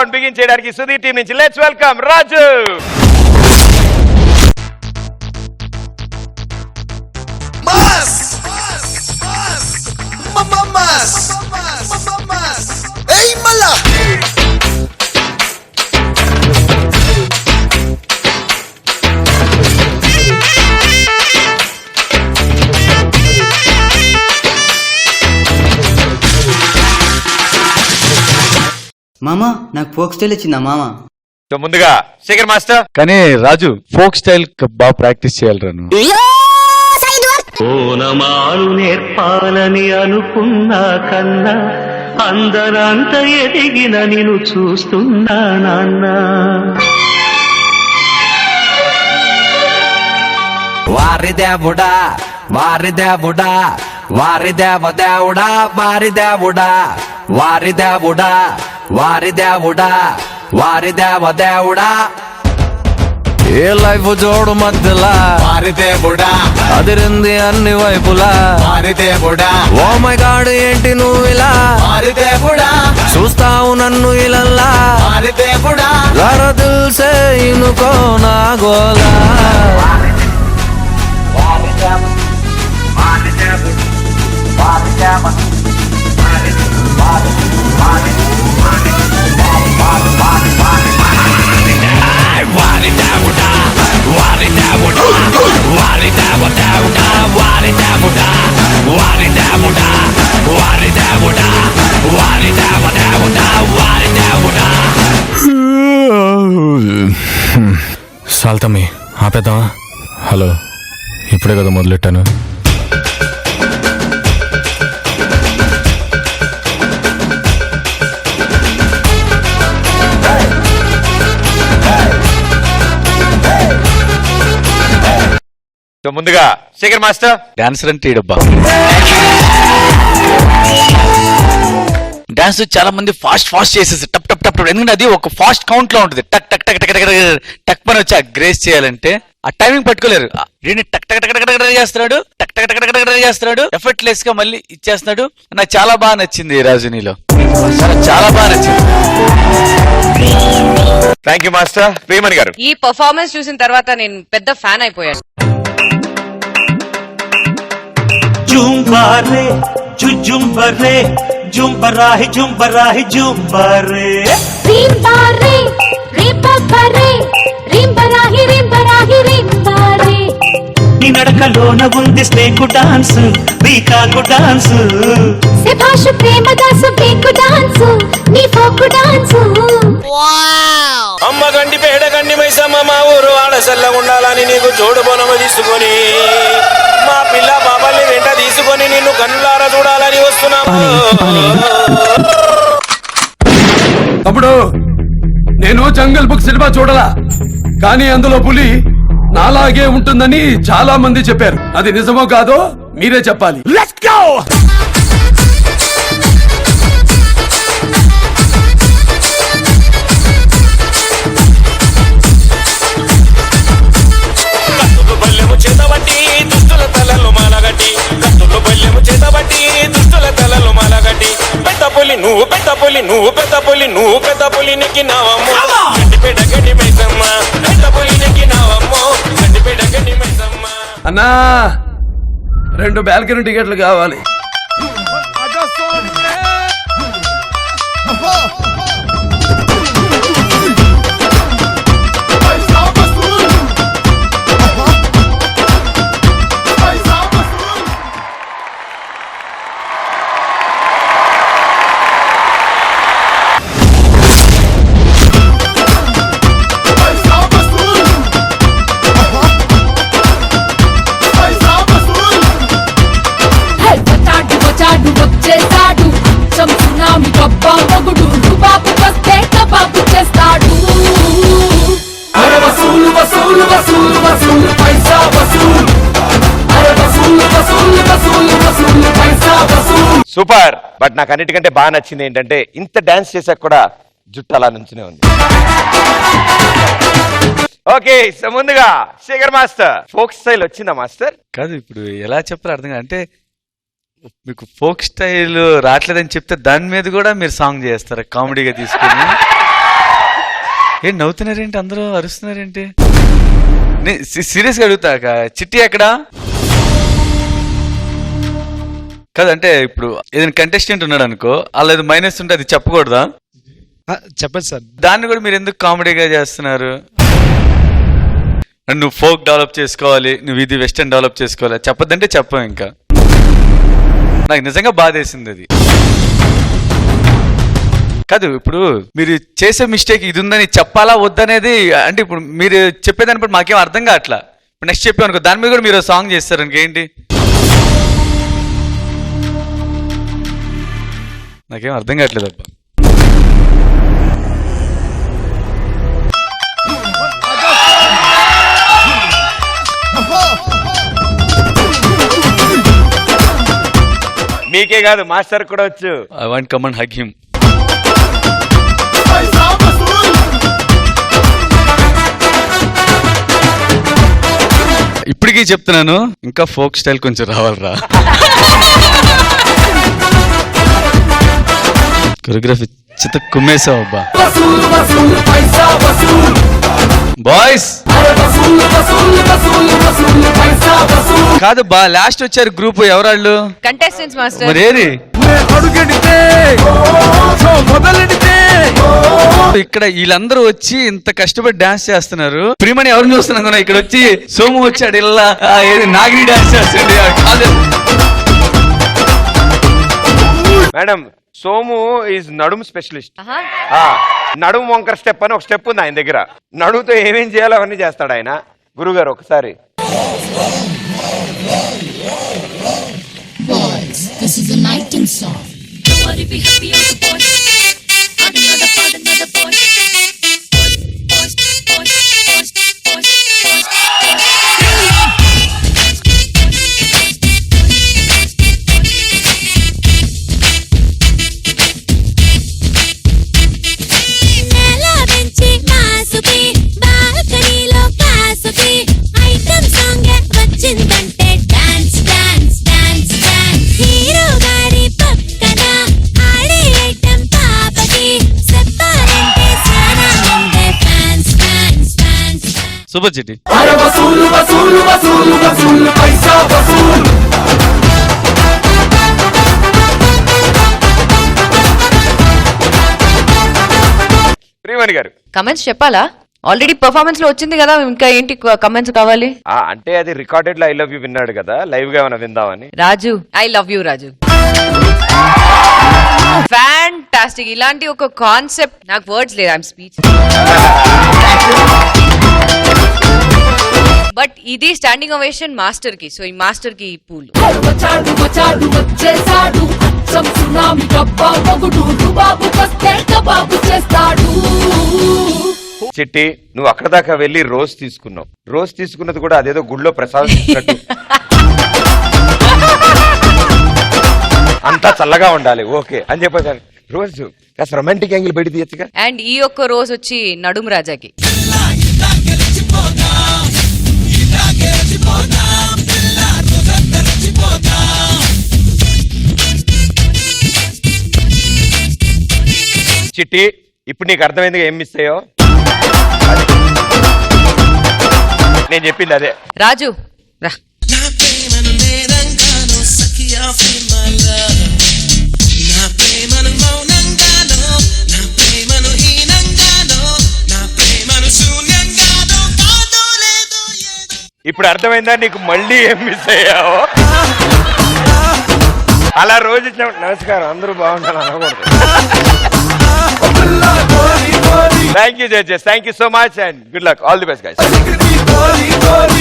Round begin చేయడానికి Sudheer team నుంచి let's welcome Raju మామా నాకు ఫోక్ స్టైల్ వచ్చిందా మామా ముందుగా శేఖర్ మాస్టర్ కానీ రాజు ఫోక్ స్టైల్ బాగా ప్రాక్టీస్ చేయాలిరా నువ్వు ఓనమాలు నేర్పాలని అనుకున్నా కన్నా అందరంత ఎదిగిన నేను చూస్తున్నా నాన్న వారి దేవుడా వారి దేవుడా వారి దేవదేవుడా వారి దేవుడా వారి దేవుడా వారి దేవుడా వారి దేవ దేవుడా ఏ లైఫ్ జోడు మధ్యలా వారి దేవుడా అదిరింది అన్ని వైపులా వారి దేవుడా ఓ మై గాడ్ ఏంటి నువ్వు ఇలా వారి దేవుడా చూస్తావు నన్ను ఇలల్లా వారి దేవుడా జర దిల్సే ఇనుకో నా గోలా వారి దేవుడా చాలు తమ్మి ఆపేద్దామా హలో ఇప్పుడే కదా మొదలెట్టాను ముందుగా శేఖర్ మాస్టర్ డాన్సర్ అంటే డబ్బా డాన్స్ చాలా మంది ఫాస్ట్ ఫాస్ట్ చేసేసి టప్ టప్ టప్ టప్ ఎందుకంటే అది ఒక ఫాస్ట్ కౌంట్ లో ఉంటుంది టక్ టక్ టక్ టక్ టక్ టక్ పని వచ్చి ఆ గ్రేస్ చేయాలంటే ఆ టైమింగ్ పట్టుకోలేరు రెండు టక్ టక్ టక్ టక్ చేస్తున్నాడు టక్ టక్ టక్ టక్ చేస్తున్నాడు లెస్ గా మళ్ళీ ఇచ్చేస్తున్నాడు నాకు చాలా బాగా నచ్చింది రాజునిలో చాలా బాగా నచ్చింది థ్యాంక్ యూ మాస్టర్ ప్రియమణి గారు ఈ పర్ఫార్మెన్స్ చూసిన తర్వాత నేను పెద్ద ఫ్యాన్ అయిపోయాను జుంబారే జుజుంబరే జుంబరాహి జుంబరాహి జుంబరే రింబారే రింబరే రింబరాహి రింబరాహి రింబారే నీ నడకలోన ఉంది స్నేకు డాన్స్ బీకాకు డాన్స్ శభాష్ ప్రేమ దాసు బీకు డాన్స్ నీ ఫోకు డాన్స్ అమ్మ గండి పేడ గండి మైసమ్మ మా ఊరు ఆడసల్ల ఉండాలని నీకు జోడు బొనమ తీసుకొని మా పిల్ల పట్టుకొని నిన్ను కన్నులారా చూడాలని వస్తున్నాము అప్పుడు నేను జంగల్ బుక్ సినిమా చూడలా కానీ అందులో పులి నాలాగే ఉంటుందని చాలా మంది చెప్పారు అది నిజమో కాదో మీరే చెప్పాలి పులి నువ్వు పెద్ద పులి నువ్వు పెద్ద పులి నువ్వు పెద్ద పులి నెక్కినావమ్మో గడ్డిపేట గడ్డి మైసమ్మ పెద్ద పులి నెక్కినావమ్మో గడ్డిపేట గడ్డి మైసమ్మ అన్నా రెండు బాల్కనీ టికెట్లు కావాలి సూపర్ బట్ నాకు అన్నిటికంటే బాగా నచ్చింది ఏంటంటే ఇంత డాన్స్ చేసాక కూడా జుట్టు అలా నుంచునే ఉంది ఓకే ముందుగా శేఖర్ మాస్టర్ ఫోక్ స్టైల్ వచ్చిందా మాస్టర్ కాదు ఇప్పుడు ఎలా చెప్పాలి అర్థం అంటే మీకు ఫోక్ స్టైల్ రావట్లేదని చెప్తే దాని మీద కూడా మీరు సాంగ్ చేస్తారు కామెడీగా తీసుకుని ఏం నవ్వుతున్నారేంటి అందరూ అరుస్తున్నారేంటి సీరియస్గా అడుగుతాక చిట్టి ఎక్కడ కాదంటే ఇప్పుడు ఏదైనా కంటెస్టెంట్ ఉన్నాడు అనుకో అలా ఏదో మైనస్ ఉంటే అది చెప్పకూడదా చెప్పండి సార్ దాన్ని కూడా మీరు ఎందుకు కామెడీగా చేస్తున్నారు నువ్వు ఫోక్ డెవలప్ చేసుకోవాలి నువ్వు ఇది వెస్టర్న్ డెవలప్ చేసుకోవాలి చెప్పదంటే చెప్పావు ఇంకా నాకు నిజంగా బాధేసింది అది కాదు ఇప్పుడు మీరు చేసే మిస్టేక్ ఇది ఉందని చెప్పాలా వద్దనేది అంటే ఇప్పుడు మీరు చెప్పేదాన్ని బట్టి మాకేం అర్థం కావట్లా ఇప్పుడు నెక్స్ట్ చెప్పాను అనుకో దాని మీద కూడా మీరు సాంగ్ చేస్తారు ఇంకేంటి నాకేం అర్థం కావట్లేదు అబ్బా నీకే కాదు మాస్టర్ కూడా వచ్చు ఐ వాంట్ కమ్ అండ్ ఇప్పటికీ చెప్తున్నాను ఇంకా ఫోక్ స్టైల్ కొంచెం రావాలరా కొరియోగ్రఫీ చిత కుమ్మేశావు అబ్బా బాయ్స్ కాదు బా లాస్ట్ వచ్చారు గ్రూప్ ఎవరాళ్ళు కంటెస్టెంట్స్ మాస్టర్ ఇక్కడ వీళ్ళందరూ వచ్చి ఇంత కష్టపడి డాన్స్ చేస్తున్నారు ప్రిమని ఎవరు చూస్తున్నాం ఇక్కడ వచ్చి సోము వచ్చాడు ఇలా నాగిని డాన్స్ చేస్తుంది మేడం సోము ఈజ్ నడుము స్పెషలిస్ట్ నడుము వంకర స్టెప్ అని ఒక స్టెప్ ఉంది ఆయన దగ్గర నడుముతో ఏమేం చేయాలో అవన్నీ చేస్తాడు ఆయన గురుగారు ఒకసారి Boys, this is a nightingale. song. Nobody be happy super గారు కమెంట్స్ చెప్పాలా ఆల్రెడీ పర్ఫార్మెన్స్ లో వచ్చింది కదా ఇంకా ఏంటి కమెంట్స్ కావాలి అంటే అది రికార్డెడ్ లో ఐ లవ్ యూ విన్నాడు కదా లైవ్ గా ఏమైనా విందామని Raju I love you Raju fantastic ఇలాంటి ఒక కాన్సెప్ట్ నాకు వర్డ్స్ లేదు ఐఎమ్ స్పీచ్ బట్ ఇది స్టాండింగ్ అవేషన్ మాస్టర్ కి సో ఈ మాస్టర్ కి ఈ పూల్ చెట్టి నువ్వు అక్కడ దాకా వెళ్ళి రోజ్ తీసుకున్నావు రోజ్ తీసుకున్నది కూడా అదేదో గుళ్ళో ప్రసాదించినట్టు అంతా చల్లగా ఉండాలి ఓకే అని చెప్పేసాను రోజు రొమాంటిక్ యాంగిల్ బయట తీయచ్చుగా అండ్ ఈ ఒక్క రోజు వచ్చి నడుము రాజాకి చిట్టి ఇప్పుడు నీకు అర్థమైందిగా ఏం మిస్ అయ్యో నేను చెప్పింది అదే రాజు ఇప్పుడు అర్థమైందా నీకు మళ్ళీ ఏం మిస్ అయ్యావు అలా రోజు నమస్కారం అందరూ బాగుంటారు అనకూడదు Thank you, judges. Thank you so much and good luck. All the best, guys.